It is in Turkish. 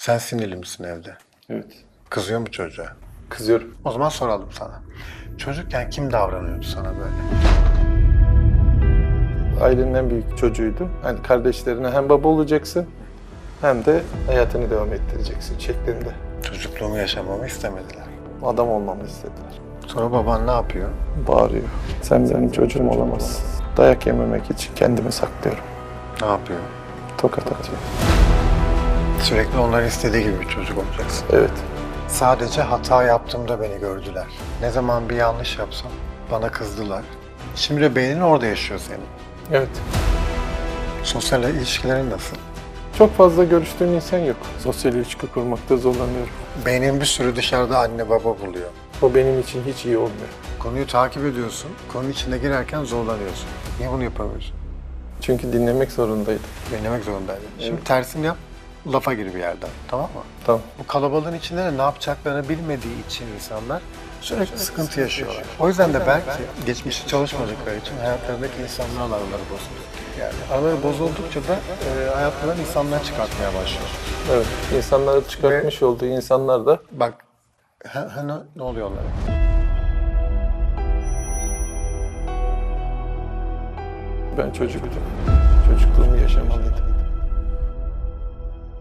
Sen sinirli misin evde? Evet. Kızıyor mu çocuğa? Kızıyorum. O zaman soralım sana. Çocukken kim davranıyordu sana böyle? Ailenin en büyük çocuğuydu. Hani kardeşlerine hem baba olacaksın hem de hayatını devam ettireceksin şeklinde. Çocukluğumu yaşamamı istemediler. Adam olmamı istediler. Sonra baban ne yapıyor? Bağırıyor. Sen benim çocuğum olamazsın. Dayak yememek için kendimi saklıyorum. Ne yapıyor? Tokat atıyor. Sürekli onların istediği gibi bir çocuk olacaksın. Evet. Sadece hata yaptığımda beni gördüler. Ne zaman bir yanlış yapsam bana kızdılar. Şimdi de beynin orada yaşıyor senin. Evet. Sosyal ilişkilerin nasıl? Çok fazla görüştüğüm insan yok. Sosyal ilişki kurmakta zorlanıyorum. Beynin bir sürü dışarıda anne baba buluyor. O benim için hiç iyi olmuyor. Konuyu takip ediyorsun, konu içine girerken zorlanıyorsun. Niye bunu yapamıyorsun? Çünkü dinlemek zorundaydım. Dinlemek zorundaydın. Şimdi tersini yap, lafa gir bir yerden, tamam mı? Tamam. Bu kalabalığın içinde de ne yapacaklarını bilmediği için insanlar sürekli sıkıntı yaşıyorlar. O yüzden de belki geçmişte çalışmadıkları için hayatlarındaki insanlarla araları bozuluyor. Yani araları bozuldukça da e, hayatlarından insanlar çıkartmaya başlıyor. Evet. İnsanları çıkartmış olduğu insanlar da Bak, ha, ha, ne, ne oluyor onlara? ben çocuktum. Çocukluğumu yaşamalıydım.